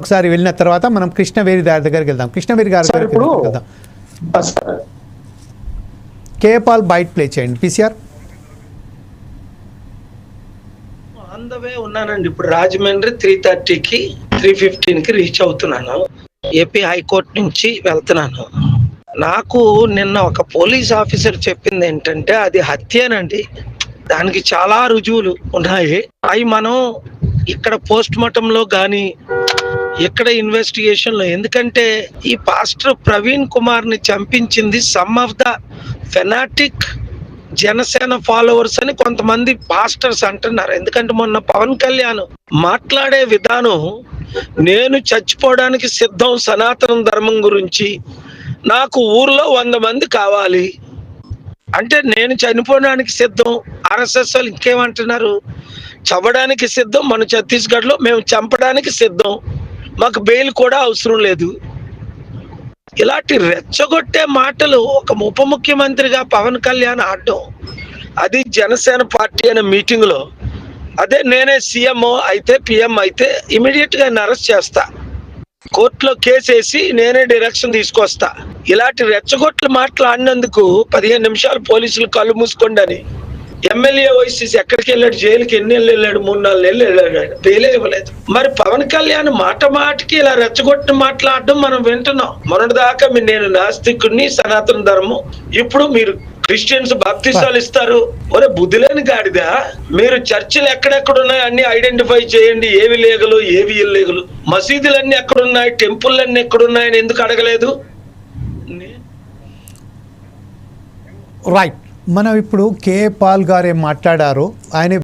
ఒకసారి వెళ్ళిన తర్వాత మనం కృష్ణవేరి గారి దగ్గరికి వెళ్దాం. కృష్ణవేరి గారి దగ్గరికి ఇప్పుడు వెళ్దాం. కేపాల్ బైట్ ప్లే చేయండి. పీసీఆర్. ఆన్ ద వే ఉన్నానండి. ఇప్పుడు రాజమండ్రి త్రీ థర్టీకి త్రీ ఫిఫ్టీన్కి రీచ్ అవుతున్నాను. ఏపీ హైకోర్టు నుంచి వెళ్తున్నాను. నాకు నిన్న ఒక పోలీస్ ఆఫీసర్ చెప్పింది ఏంటంటే అది హత్యేనండి. దానికి చాలా రుజువులు ఉన్నాయి. అవి మనం ఇక్కడ పోస్ట్ మార్టంలో కానీ ఇక్కడ ఇన్వెస్టిగేషన్లో? ఎందుకంటే ఈ పాస్టర్ ప్రవీణ్ కుమార్ని చంపించింది some of the fanatic Janasena followers అని కొంతమంది పాస్టర్స్ అంటున్నారు. ఎందుకంటే మొన్న పవన్ కళ్యాణ్ మాట్లాడే విధానం నేను చచ్చిపోవడానికి సిద్ధం సనాతన ధర్మం గురించి నాకు ఊర్లో వంద మంది కావాలి. అంటే నేను చనిపోవడానికి సిద్ధం ఆర్ఎస్ఎస్ వాళ్ళు ఇంకేమంటున్నారు? చంపడానికి సిద్ధం మన ఛత్తీస్గఢ్లో మేము చంపడానికి సిద్ధం. మాకు బెయిల్ కూడా అవసరం లేదు. ఇలాంటి రెచ్చగొట్టే మాటలు ఒక ఉప ముఖ్యమంత్రిగా పవన్ కళ్యాణ్ ఆడడం అది జనసేన పార్టీ అనే మీటింగ్లో అదే నేనే సీఎం అయితే పిఎం అయితే ఇమీడియట్గా అరెస్ట్ చేస్తా. కోర్టులో కేసు వేసి నేనే డైరెక్షన్ తీసుకొస్తా. ఇలాంటి రెచ్చగొట్లు మాట్లాడినందుకు పదిహేను నిమిషాలు పోలీసులు కళ్ళు మూసుకోండి అని ఎమ్మెల్యే వైసీసీ ఎక్కడికి వెళ్ళాడు? జైలుకి ఎన్ని నెలలు వెళ్ళాడు? మూడు నాలుగు నెలలు వెళ్ళాడు బెయిలే ఇవ్వలేదు. మరి పవన్ కళ్యాణ్ మాట మాటకి ఇలా రెచ్చగొట్టిన మాట్లాడడం మనం వింటున్నాం. మొన్నటిదాకా మీ- నేను నాస్తికుడిని సనాతన ధర్మం. ఇప్పుడు మీరు క్రిస్టియన్స్ బాప్తిసాలు ఇస్తారు. ఒరే బుద్ధి లేని గాడిదా? మీరు చర్చిలు ఎక్కడెక్కడ ఉన్నాయో అన్ని ఐడెంటిఫై చేయండి. ఏవి లేగలు ఏవి ఇల్లేగలు? మసీదులన్నీ ఎక్కడున్నాయి? టెంపుల్ ఎక్కడున్నాయని ఎందుకు అడగలేదు? రైట్ మనం ఇప్పుడు కే పాల్ గారు ఏం మాట్లాడారు ఆయన